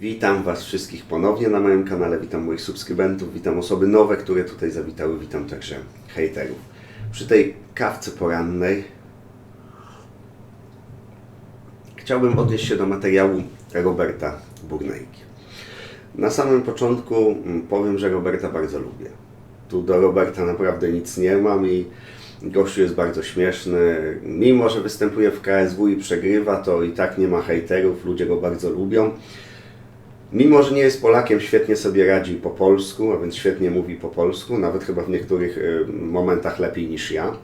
Witam Was wszystkich ponownie na moim kanale, witam moich subskrybentów, witam osoby nowe, które tutaj zawitały, witam także hejterów. Przy tej kawce porannej chciałbym odnieść się do materiału Roberta Burnejki. Na samym początku mm, powiem, że Roberta bardzo lubię. Tu do Roberta naprawdę nic nie mam i gościu jest bardzo śmieszny. Mimo, że występuje w KSW i przegrywa, to i tak nie ma hejterów, ludzie go bardzo lubią. Mimo, że nie jest Polakiem, świetnie sobie radzi po polsku, a więc świetnie mówi po polsku, nawet chyba w niektórych y, momentach lepiej niż ja.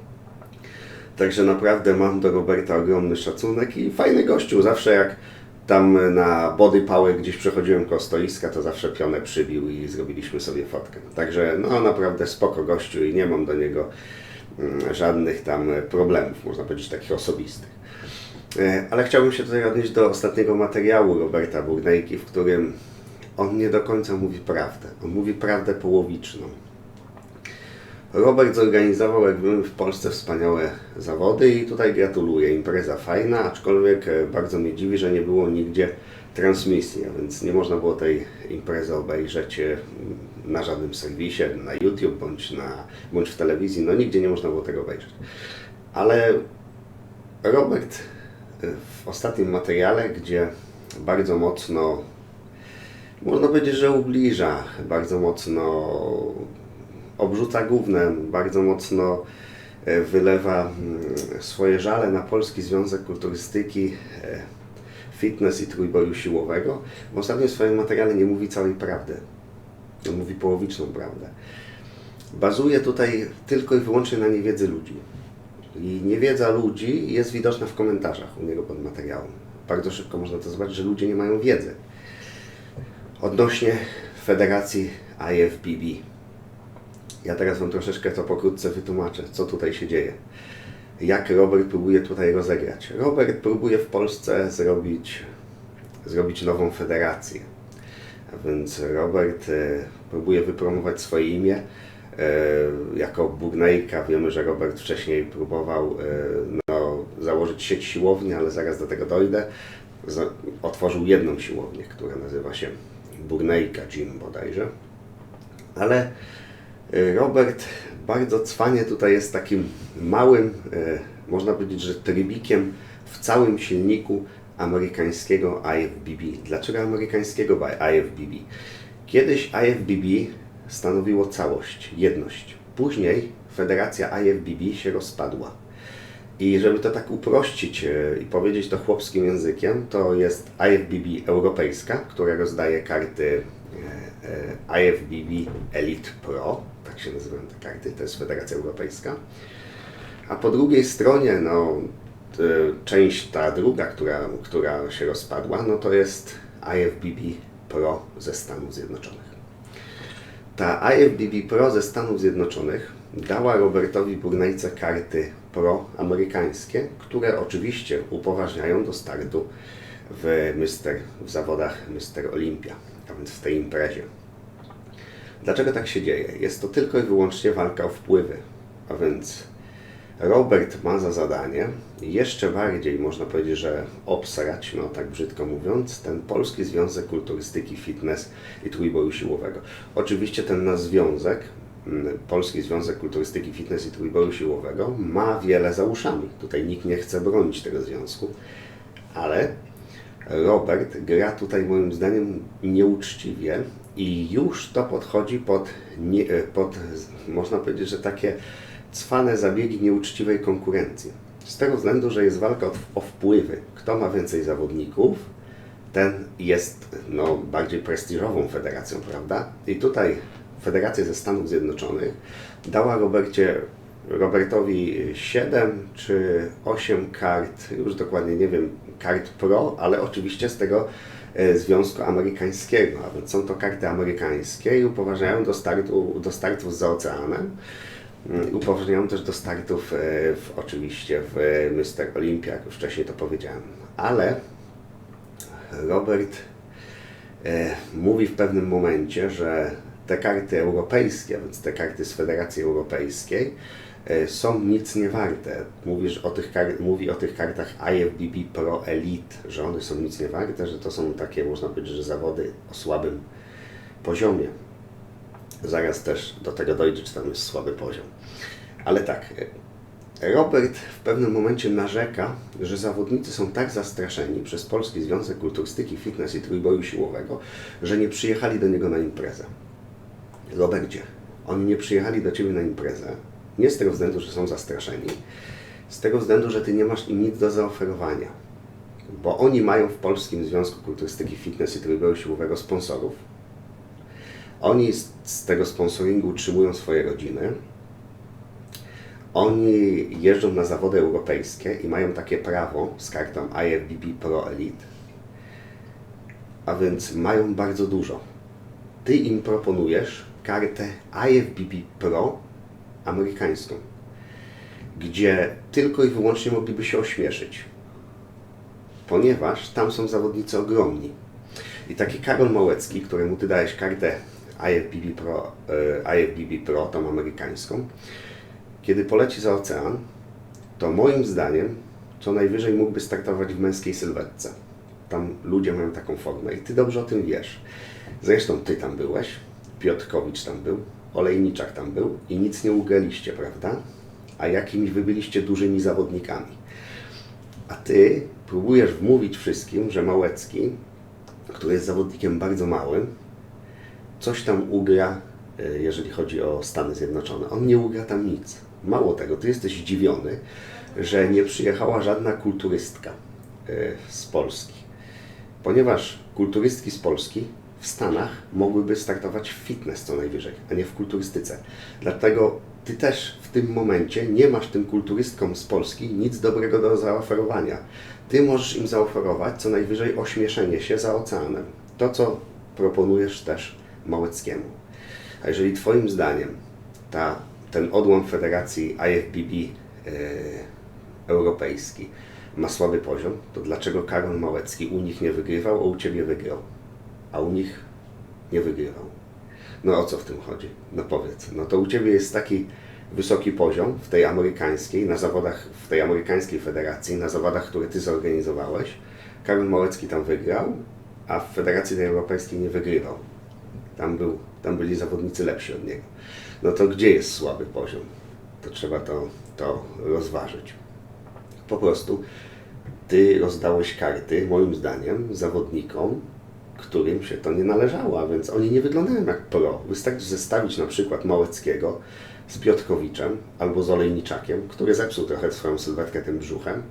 Także naprawdę mam do Roberta ogromny szacunek i fajny gościu. Zawsze jak tam na Body Power gdzieś przechodziłem koło stoiska, to zawsze pionę przybił i zrobiliśmy sobie fotkę. Także no naprawdę spoko gościu i nie mam do niego mm, żadnych tam problemów, można powiedzieć takich osobistych. E, Ale chciałbym się tutaj odnieść do ostatniego materiału Roberta Burnejki, w którym on nie do końca mówi prawdę. On mówi prawdę połowiczną. Robert zorganizował, jak wiemy, w Polsce wspaniałe zawody i tutaj gratuluję. Impreza fajna, aczkolwiek e, bardzo mnie dziwi, że nie było nigdzie transmisji, a więc nie można było tej imprezy obejrzeć e, na żadnym serwisie, na YouTube bądź, na, bądź w telewizji. No nigdzie nie można było tego obejrzeć. Ale Robert w ostatnim materiale, gdzie bardzo mocno, można powiedzieć, że ubliża, bardzo mocno obrzuca gównem, bardzo mocno e, wylewa mm, swoje żale na Polski Związek Kulturystyki, e, Fitness i Trójboju Siłowego. W ostatnim swoim materiale nie mówi całej prawdy. On mówi połowiczną prawdę. Bazuje tutaj tylko i wyłącznie na niewiedzy ludzi. I niewiedza ludzi jest widoczna w komentarzach u niego pod materiałem. Bardzo szybko można to zobaczyć, że ludzie nie mają wiedzy. Odnośnie Federacji IFBB. Ja teraz Wam troszeczkę to pokrótce wytłumaczę, co tutaj się dzieje. Jak Robert próbuje tutaj rozegrać. Robert próbuje w Polsce zrobić, zrobić nową federację. A więc Robert e, próbuje wypromować swoje imię. E, jako Burnejka wiemy, że Robert wcześniej próbował e, no, założyć sieć siłowni, ale zaraz do tego dojdę. Otworzył jedną siłownię, która nazywa się Burnejka Gym bodajże. Ale e, Robert bardzo cwanie tutaj jest takim małym, można powiedzieć, że trybikiem w całym silniku amerykańskiego IFBB. Dlaczego amerykańskiego IFBB? Kiedyś IFBB stanowiło całość, jedność. Później federacja IFBB się rozpadła. I żeby to tak uprościć e, i powiedzieć to chłopskim językiem, to jest IFBB europejska, która rozdaje karty e, e, IFBB Elite Pro, tak się nazywają te karty, to jest Federacja Europejska. A po drugiej stronie, no, część ta druga, która, która się rozpadła, no to jest IFBB Pro ze Stanów Zjednoczonych. Ta IFBB Pro ze Stanów Zjednoczonych dała Robertowi Burnejce karty pro amerykańskie, które oczywiście upoważniają do startu w, Mister, w zawodach Mister Olympia, a więc w tej imprezie. Dlaczego tak się dzieje? Jest to tylko i wyłącznie walka o wpływy, a więc Robert ma za zadanie jeszcze bardziej, można powiedzieć, że obsrać, no tak brzydko mówiąc, ten Polski Związek Kulturystyki, Fitness i Trójboju Siłowego. Oczywiście ten nasz związek, mm, Polski Związek Kulturystyki, Fitness i Trójboju Siłowego ma wiele za uszami. Tutaj nikt nie chce bronić tego związku, ale Robert gra tutaj moim zdaniem nieuczciwie i już to podchodzi pod, nie, pod można powiedzieć, że takie cwane zabiegi nieuczciwej konkurencji. Z tego względu, że jest walka o, wpływy. Kto ma więcej zawodników, ten jest no, bardziej prestiżową federacją, prawda? I tutaj Federacja ze Stanów Zjednoczonych dała Robercie, Robertowi 7 czy 8 kart, już dokładnie nie wiem, kart pro, ale oczywiście z tego e, Związku Amerykańskiego, a więc są to karty amerykańskie i upoważniają do, startu, do startów za oceanem. Mm, Upoważniają też do startów e, w, oczywiście w e, Mister Olympia, jak już wcześniej to powiedziałem. Ale Robert e, mówi w pewnym momencie, że te karty europejskie, więc te karty z Federacji Europejskiej, są nic nie warte. Mówisz o tych mówi o tych kartach IFBB Pro Elite, że one są nic nie warte, że to są takie, można powiedzieć, że zawody o słabym poziomie. Zaraz też do tego dojdzie, czy tam jest słaby poziom. Ale tak, Robert w pewnym momencie narzeka, że zawodnicy są tak zastraszeni przez Polski Związek Kulturystyki, Fitness i Trójboju Siłowego, że nie przyjechali do niego na imprezę. Robercie, oni nie przyjechali do Ciebie na imprezę, nie z tego względu, że są zastraszeni, z tego względu, że Ty nie masz im nic do zaoferowania. Bo oni mają w Polskim Związku Kulturystyki, Fitness i Trójboju Siłowego sponsorów. Oni z, z tego sponsoringu utrzymują swoje rodziny. Oni jeżdżą na zawody europejskie i mają takie prawo z kartą IFBB Pro Elite. A więc mają bardzo dużo. Ty im proponujesz kartę IFBB Pro amerykańską, gdzie tylko i wyłącznie mogliby się ośmieszyć, ponieważ tam są zawodnicy ogromni. I taki Karol Małecki, któremu ty dajesz kartę IFBB Pro, e, IFBB Pro, tą amerykańską, kiedy poleci za ocean, to moim zdaniem co najwyżej mógłby startować w męskiej sylwetce. Tam ludzie mają taką formę i ty dobrze o tym wiesz. Zresztą ty tam byłeś, Piotrkowicz tam był, Olejniczak tam był i nic nie ugraliście, prawda? A jakimi wy byliście dużymi zawodnikami. A ty próbujesz wmówić wszystkim, że Małecki, który jest zawodnikiem bardzo małym, coś tam ugra, e, jeżeli chodzi o Stany Zjednoczone. On nie ugra tam nic. Mało tego, ty jesteś zdziwiony, że nie przyjechała żadna kulturystka e, z Polski. Ponieważ kulturystki z Polski w Stanach mogłyby startować w fitness co najwyżej, a nie w kulturystyce. Dlatego ty też w tym momencie nie masz tym kulturystkom z Polski nic dobrego do zaoferowania. Ty możesz im zaoferować co najwyżej ośmieszenie się za oceanem. To, co proponujesz też Małeckiemu. A jeżeli Twoim zdaniem ta, ten odłam Federacji IFBB e, europejski ma słaby poziom, to dlaczego Karol Małecki u nich nie wygrywał, a u Ciebie wygrał? A u nich nie wygrywał. No o co w tym chodzi? No powiedz. No to u Ciebie jest taki wysoki poziom w tej amerykańskiej, na zawodach, w tej amerykańskiej federacji, na zawodach, które Ty zorganizowałeś. Karol Małecki tam wygrał, a w Federacji Europejskiej nie wygrywał. Tam, był, tam byli zawodnicy lepsi od niego. No to gdzie jest słaby poziom? To trzeba to, to rozważyć. Po prostu Ty rozdałeś karty, moim zdaniem, zawodnikom, którym się to nie należało, a więc oni nie wyglądają jak pro. Wystarczy zestawić na przykład Małeckiego z Piotrkowiczem albo z Olejniczakiem, który zepsuł trochę swoją sylwetkę tym brzuchem,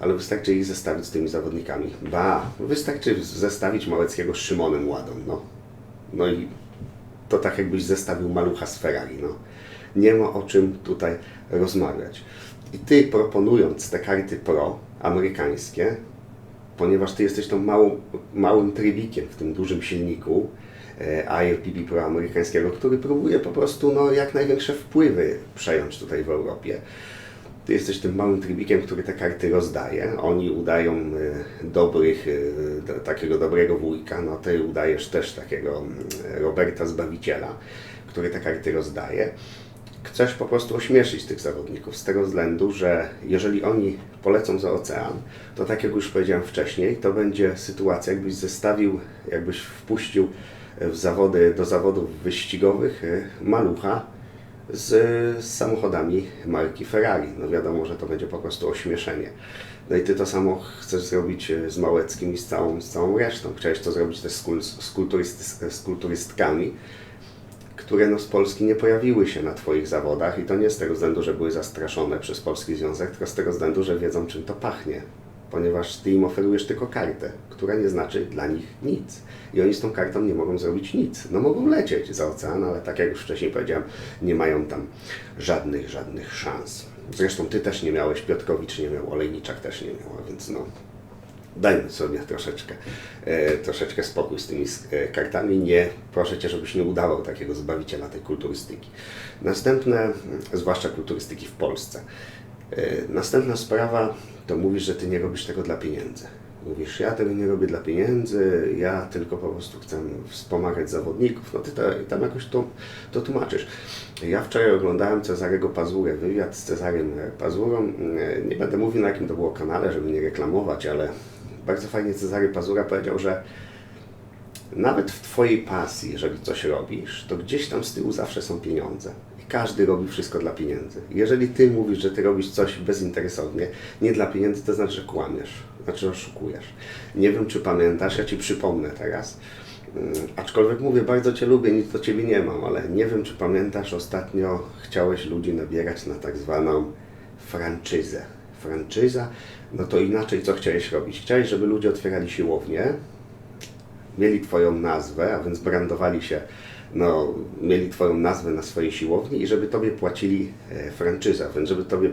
ale wystarczy ich zestawić z tymi zawodnikami. Ba, wystarczy zestawić Małeckiego z Szymonem Ładą, no. No i to tak jakbyś zestawił malucha z Ferrari, no. Nie ma o czym tutaj rozmawiać. I ty proponując te karty pro amerykańskie, ponieważ ty jesteś tą małym trybikiem w tym dużym silniku e, Pro amerykańskiego, który próbuje po prostu no, jak największe wpływy przejąć tutaj w Europie. Ty jesteś tym małym trybikiem, który te karty rozdaje. Oni udają e, dobrych, e, takiego dobrego wujka, no ty udajesz też takiego Roberta Zbawiciela, który te karty rozdaje. Chcesz po prostu ośmieszyć tych zawodników z tego względu, że jeżeli oni polecą za ocean, to tak jak już powiedziałem wcześniej, to będzie sytuacja, jakbyś zestawił, jakbyś wpuścił w zawody, do zawodów wyścigowych e, malucha z, samochodami marki Ferrari. No wiadomo, że to będzie po prostu ośmieszenie. No i ty to samo chcesz zrobić e, z Małeckim i z całą, z całą resztą. Chciałeś to zrobić też z, kul, z, kulturysty, z kulturystkami, które no z Polski nie pojawiły się na Twoich zawodach i to nie z tego względu, że były zastraszone przez Polski Związek, tylko z tego względu, że wiedzą czym to pachnie. Ponieważ Ty im oferujesz tylko kartę, która nie znaczy dla nich nic. I oni z tą kartą nie mogą zrobić nic. No mogą lecieć za ocean, ale tak jak już wcześniej powiedziałem, nie mają tam żadnych, żadnych szans. Zresztą Ty też nie miałeś, Piotrkowicz nie miał, Olejniczak też nie miał, więc no, dajmy sobie troszeczkę, e, troszeczkę spokój z tymi e, kartami. Nie, proszę Cię, żebyś nie udawał takiego zbawiciela tej kulturystyki. Następne, zwłaszcza kulturystyki w Polsce. E, następna sprawa, to mówisz, że Ty nie robisz tego dla pieniędzy. Mówisz, ja tego nie robię dla pieniędzy, ja tylko po prostu chcę wspomagać zawodników. No ty tam jakoś to, to tłumaczysz. Ja wczoraj oglądałem Cezarego Pazurę, wywiad z Cezarym Pazurą. Nie będę mówił na jakim to było kanale, żeby nie reklamować, ale bardzo fajnie Cezary Pazura powiedział, że nawet w Twojej pasji, jeżeli coś robisz, to gdzieś tam z tyłu zawsze są pieniądze. Każdy robi wszystko dla pieniędzy. Jeżeli Ty mówisz, że Ty robisz coś bezinteresownie, nie dla pieniędzy, to znaczy, że kłamiesz, znaczy oszukujesz. Nie wiem, czy pamiętasz, ja Ci przypomnę teraz. Mm, Aczkolwiek mówię, bardzo Cię lubię, nic do Ciebie nie mam, ale nie wiem, czy pamiętasz, ostatnio chciałeś ludzi nabierać na tak zwaną franczyzę. Franczyza, no to inaczej co chciałeś robić? Chciałeś, żeby ludzie otwierali siłownię, mieli Twoją nazwę, a więc brandowali się, no, mieli Twoją nazwę na swojej siłowni i żeby Tobie płacili e, franczyzę, a więc żeby Tobie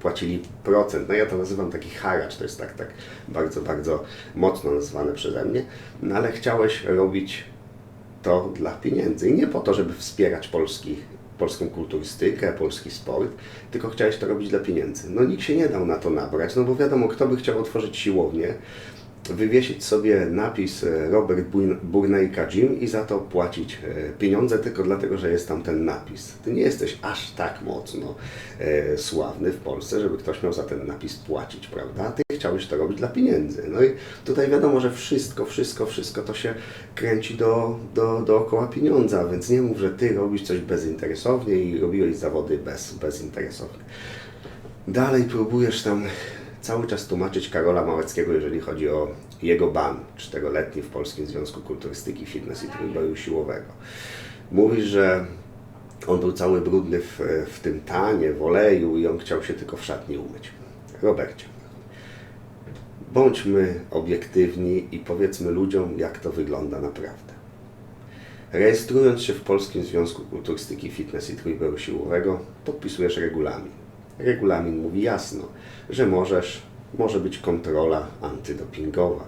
płacili procent. No ja to nazywam taki haracz, to jest tak, tak bardzo, bardzo mocno nazwane przeze mnie, no ale chciałeś robić to dla pieniędzy i nie po to, żeby wspierać polski, polską kulturystykę, polski sport, tylko chciałeś to robić dla pieniędzy. No nikt się nie dał na to nabrać, no bo wiadomo, kto by chciał otworzyć siłownię, wywiesić sobie napis e, Robert Burnejka Gym i za to płacić e, pieniądze tylko dlatego, że jest tam ten napis. Ty nie jesteś aż tak mocno e, sławny w Polsce, żeby ktoś miał za ten napis płacić, prawda? Ty chciałeś to robić dla pieniędzy. No i tutaj wiadomo, że wszystko, wszystko, wszystko to się kręci do, do, dookoła pieniądza, więc nie mów, że ty robisz coś bezinteresownie i robiłeś zawody bez, bezinteresownie. Dalej próbujesz tam cały czas tłumaczyć Karola Małeckiego, jeżeli chodzi o jego ban czteroletni w Polskim Związku Kulturystyki, Fitness i Trójboju Siłowego. Mówisz, że on był cały brudny w, w tym tanie, w oleju i on chciał się tylko w szatni umyć. Robercie, bądźmy obiektywni i powiedzmy ludziom, jak to wygląda naprawdę. Rejestrując się w Polskim Związku Kulturystyki, Fitness i Trójboju Siłowego, podpisujesz regulamin. Regulamin mówi jasno, że możesz, może być kontrola antydopingowa.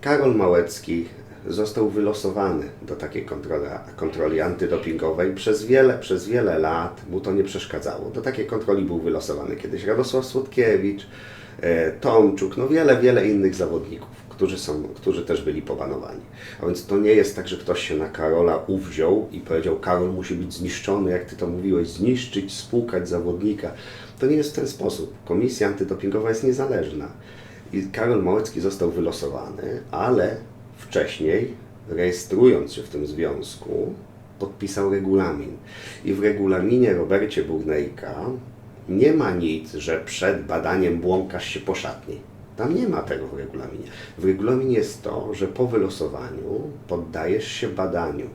Karol Małecki został wylosowany do takiej kontroli, kontroli antydopingowej. Przez wiele, przez wiele lat mu to nie przeszkadzało. Do takiej kontroli był wylosowany kiedyś Radosław Słodkiewicz, e, Tomczuk, no wiele, wiele innych zawodników, którzy, są, którzy też byli pobanowani. A więc to nie jest tak, że ktoś się na Karola uwziął i powiedział, Karol musi być zniszczony, jak ty to mówiłeś, zniszczyć, spłukać zawodnika. To nie jest w ten sposób. Komisja antydopingowa jest niezależna. I Karol Małecki został wylosowany, ale wcześniej, rejestrując się w tym związku, podpisał regulamin. I w regulaminie Robercie Burnejka nie ma nic, że przed badaniem błąkasz się po szatni. Tam nie ma tego w regulaminie. W regulaminie jest to, że po wylosowaniu poddajesz się badaniu.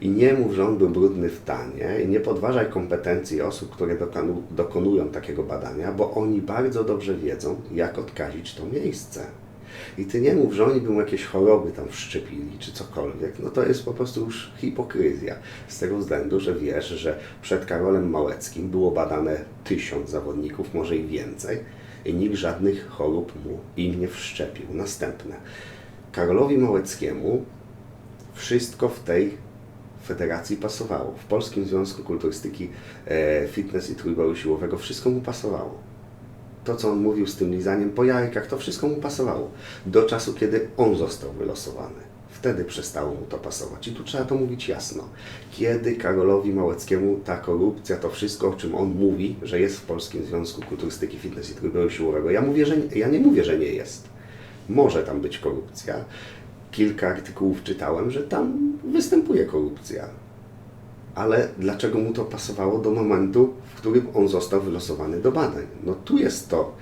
I nie mów, że on był brudny w tanie i nie podważaj kompetencji osób, które dokonu, dokonują takiego badania, bo oni bardzo dobrze wiedzą, jak odkazić to miejsce. I ty nie mów, że oni by mu jakieś choroby tam wszczepili, czy cokolwiek. No to jest po prostu już hipokryzja. Z tego względu, że wiesz, że przed Karolem Małeckim było badane tysiąc zawodników, może i więcej, i nikt żadnych chorób mu im nie wszczepił. Następne. Karolowi Małeckiemu wszystko w tej federacji pasowało. W Polskim Związku Kulturystyki, e, Fitness i Trójboju Siłowego wszystko mu pasowało. To, co on mówił z tym lizaniem po jajkach, to wszystko mu pasowało. Do czasu, kiedy on został wylosowany. Wtedy przestało mu to pasować. I tu trzeba to mówić jasno. Kiedy Karolowi Małeckiemu ta korupcja, to wszystko, o czym on mówi, że jest w Polskim Związku Kulturystyki, Fitness i Trójboju Siłowego, ja, mówię, że, ja nie mówię, że nie jest. Może tam być korupcja. Kilka artykułów czytałem, że tam występuje korupcja. Ale dlaczego mu to pasowało do momentu, w którym on został wylosowany do badań? No tu jest to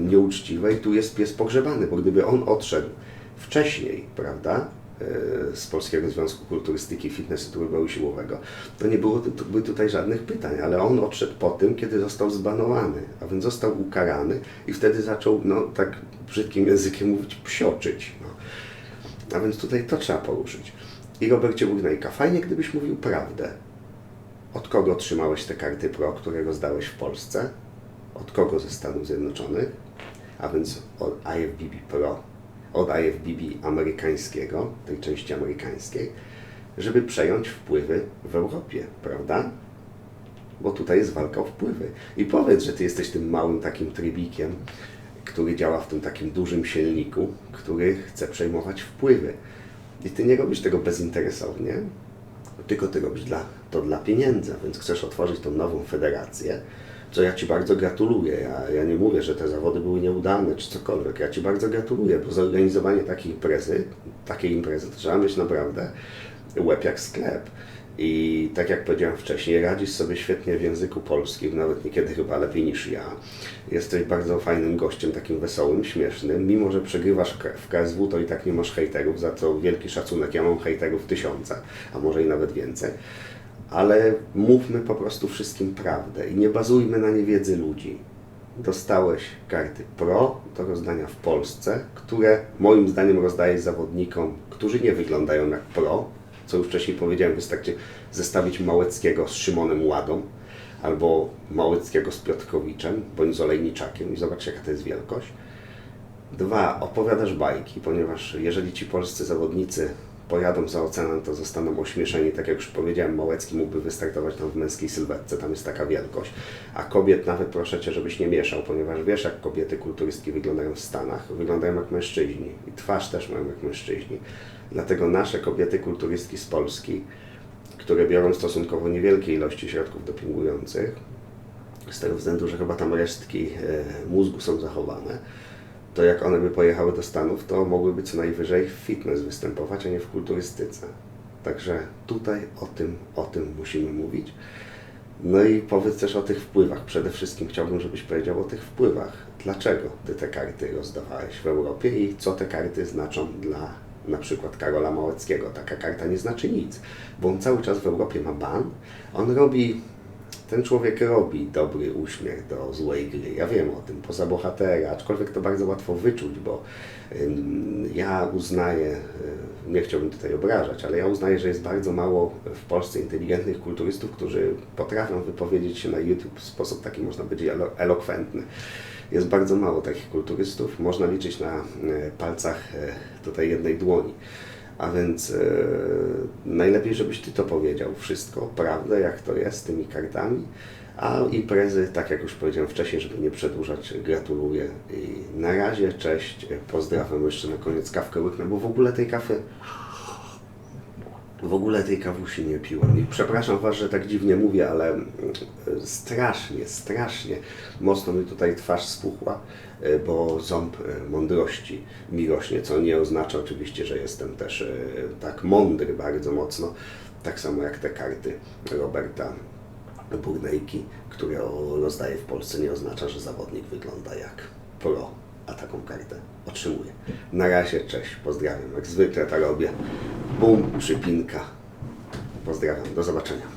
nieuczciwe i tu jest pies pogrzebany, bo gdyby on odszedł wcześniej, prawda, z Polskiego Związku Kulturystyki, Fitness i Trójboju Siłowego, to nie było by tutaj żadnych pytań, ale on odszedł po tym, kiedy został zbanowany, a więc został ukarany i wtedy zaczął, no tak brzydkim językiem mówić, psioczyć. No. A więc tutaj to trzeba poruszyć. I Robercie Burnejka, fajnie gdybyś mówił prawdę. Od kogo otrzymałeś te karty pro, które rozdałeś w Polsce? Od kogo ze Stanów Zjednoczonych? A więc od IFBB Pro, od IFBB amerykańskiego, tej części amerykańskiej, żeby przejąć wpływy w Europie, prawda? Bo tutaj jest walka o wpływy. I powiedz, że ty jesteś tym małym takim trybikiem, który działa w tym takim dużym silniku, który chce przejmować wpływy. I ty nie robisz tego bezinteresownie, tylko ty robisz dla, to dla pieniędzy, więc chcesz otworzyć tą nową federację, co ja Ci bardzo gratuluję. Ja, ja nie mówię, że te zawody były nieudane czy cokolwiek. Ja Ci bardzo gratuluję, bo zorganizowanie takiej imprezy, takiej imprezy trzeba mieć naprawdę łeb jak sklep. I tak jak powiedziałem wcześniej, radzisz sobie świetnie w języku polskim, nawet niekiedy chyba lepiej niż ja. Jesteś bardzo fajnym gościem, takim wesołym, śmiesznym. Mimo, że przegrywasz w KSW, to i tak nie masz hejterów, za co wielki szacunek. Ja mam hejterów tysiące, a może i nawet więcej. Ale mówmy po prostu wszystkim prawdę i nie bazujmy na niewiedzy ludzi. Dostałeś karty pro do rozdania w Polsce, które moim zdaniem rozdajesz zawodnikom, którzy nie wyglądają jak pro, co już wcześniej powiedziałem, wystarczy zestawić Małeckiego z Szymonem Ładą albo Małeckiego z Piotrkowiczem bądź z Olejniczakiem i zobacz jaka to jest wielkość. Dwa, opowiadasz bajki, ponieważ jeżeli ci polscy zawodnicy pojadą za ocean, to zostaną ośmieszeni. Tak jak już powiedziałem, Małecki mógłby wystartować tam w męskiej sylwetce, tam jest taka wielkość. A kobiet nawet proszę Cię, żebyś nie mieszał, ponieważ wiesz jak kobiety kulturystki wyglądają w Stanach. Wyglądają jak mężczyźni i twarz też mają jak mężczyźni. Dlatego nasze kobiety kulturystki z Polski, które biorą stosunkowo niewielkie ilości środków dopingujących, z tego względu, że chyba tam resztki e, mózgu są zachowane, to jak one by pojechały do Stanów, to mogłyby co najwyżej w fitness występować, a nie w kulturystyce. Także tutaj o tym, o tym musimy mówić. No i powiedz też o tych wpływach. Przede wszystkim chciałbym, żebyś powiedział o tych wpływach. Dlaczego ty te karty rozdawałeś w Europie i co te karty znaczą dla na przykład Karola Małeckiego. Taka karta nie znaczy nic, bo on cały czas w Europie ma ban. On robi ten człowiek robi dobry uśmiech do złej gry. Ja wiem o tym, poza bohatera, aczkolwiek to bardzo łatwo wyczuć, bo ja uznaję, nie chciałbym tutaj obrażać, ale ja uznaję, że jest bardzo mało w Polsce inteligentnych kulturystów, którzy potrafią wypowiedzieć się na YouTube w sposób taki, można powiedzieć, elo- elokwentny. Jest bardzo mało takich kulturystów, można liczyć na palcach y, tutaj jednej dłoni. A więc e, najlepiej, żebyś Ty to powiedział wszystko, prawdę, jak to jest z tymi kartami. A imprezy, tak jak już powiedziałem wcześniej, żeby nie przedłużać, gratuluję. I na razie, cześć, pozdrawiam jeszcze na koniec kawkę łyknę, bo w ogóle tej kawy, w ogóle tej kawusi nie piłem. I przepraszam Was, że tak dziwnie mówię, ale mm, strasznie, strasznie mocno mi tutaj twarz spuchła, e, bo ząb e, mądrości mi rośnie, co nie oznacza oczywiście, że jestem też e, tak mądry bardzo mocno, tak samo jak te karty Roberta Burnejki, które rozdaje w Polsce, nie oznacza, że zawodnik wygląda jak pro, a taką kartę otrzymuje. Na razie, cześć, pozdrawiam. Jak zwykle to robię. Bum, przypinka. Pozdrawiam, do zobaczenia.